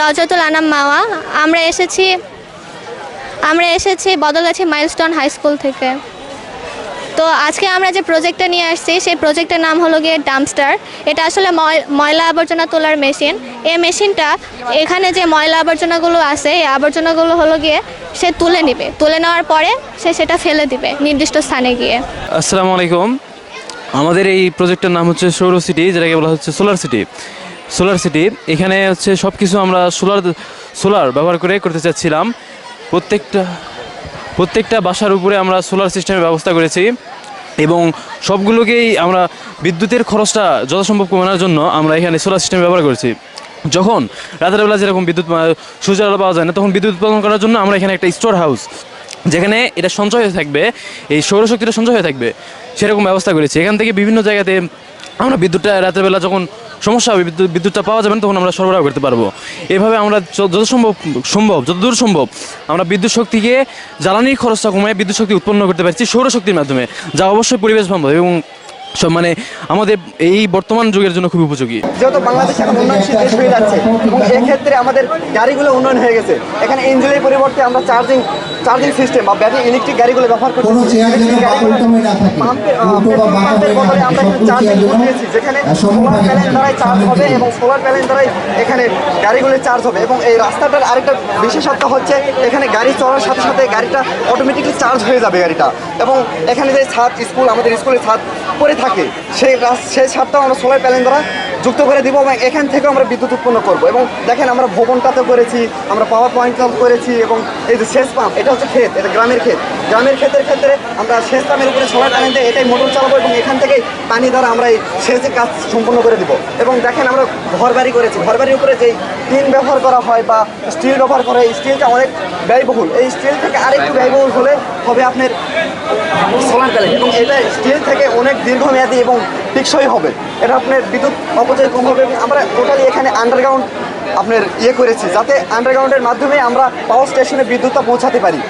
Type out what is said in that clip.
রজতুল আনাম মাওয়া। আমরা এসেছি আমরা এসেছি বদলগাছি মাইলস্টোন হাই স্কুল থেকে। তো আজকে আমরা যে প্রজেক্টটা নিয়ে আসছি, সেই প্রজেক্টের নাম হলো গিয়ে ডাম্পস্টার এটা আসলে ময়- ময়লা আবর্জনা তোলার মেশিন এই মেশিনটা এখানে যে ময়লা আবর্জনাগুলো আছে, এই আবর্জনাগুলো হলো গিয়ে সে তুলে নেবে। তুলে নেওয়ার পরে সে সেটা ফেলে দিবে নির্দিষ্ট স্থানে গিয়ে। আসসালামু আলাইকুম। আমাদের এই প্রজেক্টের নাম হচ্ছে সৌর সিটি যেটাকে বলা হচ্ছে সোলার সিটি। Solar city. এখানে হচ্ছে সব কিছু আমরা সোলার সোলার ব্যবহার করে করতে চাচ্ছিলাম। প্রত্যেকটা প্রত্যেকটা বাসার উপরে আমরা সোলার সিস্টেমের ব্যবস্থা করেছি। এবং সবগুলোকেই আমরা বিদ্যুতের খরচটা যথাসম্ভব কমানোর জন্য আমরা এখানে সোলার সিস্টেম ব্যবহার করেছি। যখন রাতের বেলা যেরকম বিদ্যুৎ সূর্যের আলো পাওয়া যায় না, তখন বিদ্যুৎ উৎপাদন করার জন্য আমরা এখানে একটা স্টোর হাউস, যেখানে এটা সঞ্চয় হয়ে থাকবে, এই সৌরশক্তিটা সঞ্চয় হয়ে থাকবে, সেরকম ব্যবস্থা করেছি। এখান থেকে বিভিন্ন জায়গাতে আমরা বিদ্যুৎটা রাতের বেলা যখন সমস্যা হবে, বিদ্যুৎ বিদ্যুৎটা পাওয়া যাবে তখন আমরা সরবরাহ করতে পারব। এভাবে আমরা যত সম্ভব সম্ভব যতদূর সম্ভব, আমরা বিদ্যুৎ শক্তিকে, জ্বালানির খরচটা কমায় বিদ্যুৎ শক্তি উৎপন্ন করতে পারছি সৌরশক্তির মাধ্যমে, যা অবশ্যই পরিবেশ বান্ধব এবং সব মানে আমাদের এই বর্তমান যুগের জন্য খুব উপযোগী। যেহেতু বাংলাদেশ এখন উন্নয়নশীল দেশ হয়ে যাচ্ছে এবং এক্ষেত্রে আমাদের গাড়িগুলো উন্নয়ন হয়ে গেছে। এখানে ইঞ্জিনের পরিবর্তে আমরা চার্জিং চার্জিং সিস্টেম বা ব্যাটারি ইলেকট্রিক গাড়িগুলো ব্যবহার করছি। পাম্পের বদলে আমরা এখানে চার্জিং সেক্ষেত্রে যেখানে সোলার প্যানেল দ্বারাই চার্জ হবে এবং সোলার প্যানেল দ্বারাই এখানে গাড়িগুলো চার্জ হবে। এবং এই রাস্তাটার আরেকটা বিশেষত্ব হচ্ছে এখানে গাড়ি চলার সাথে সাথে গাড়িটা অটোমেটিকলি চার্জ হয়ে যাবে গাড়িটা। এবং এখানে যে ছাদ স্কুল আমাদের স্কুলে ছাদ পরে থাকে, সেই সেই ছাদটাও আমরা সোলার প্যানেল দ্বারা যুক্ত করে দিব এবং এখান থেকে আমরা বিদ্যুৎ উৎপন্ন করব। এবং দেখেন আমরা ভবনটাতে করেছি, আমরা পাওয়ার পয়েন্টটাও করেছি এবং এই যে সেচ পাম্প এটা হচ্ছে ক্ষেত, এটা গ্রামের ক্ষেত। গ্রামের ক্ষেতের ক্ষেত্রে আমরা সেচ পাম্পের উপরে সোলার প্যানেল দিয়ে এটাই মোটর চালাবো এবং এখান থেকেই পানি দ্বারা আমরা এই সেচের কাজ সম্পন্ন করে দিব। এবং দেখেন আমরা ঘর বাড়ি করেছি ঘর বাড়ির উপরে যেই টিন ব্যবহার করা হয় বা স্টিল ব্যবহার করা হয় স্টিলটা অনেক ব্যয়বহুল। এই স্টিল থেকে আরেকটু ব্যয়বহুল হলে হবে আপনার সোলার এবং এটা স্টিল থেকে অনেক দীর্ঘমেয়াদী এবং টেকসই হবে। এটা আপনার বিদ্যুৎ অপচয় কম হবে। আমরা টোটালি এখানে আন্ডারগ্রাউন্ড আপনার ইয়ে করেছি, যাতে আন্ডারগ্রাউন্ডের মাধ্যমে আমরা পাওয়ার স্টেশনে বিদ্যুৎটা পৌঁছাতে পারি।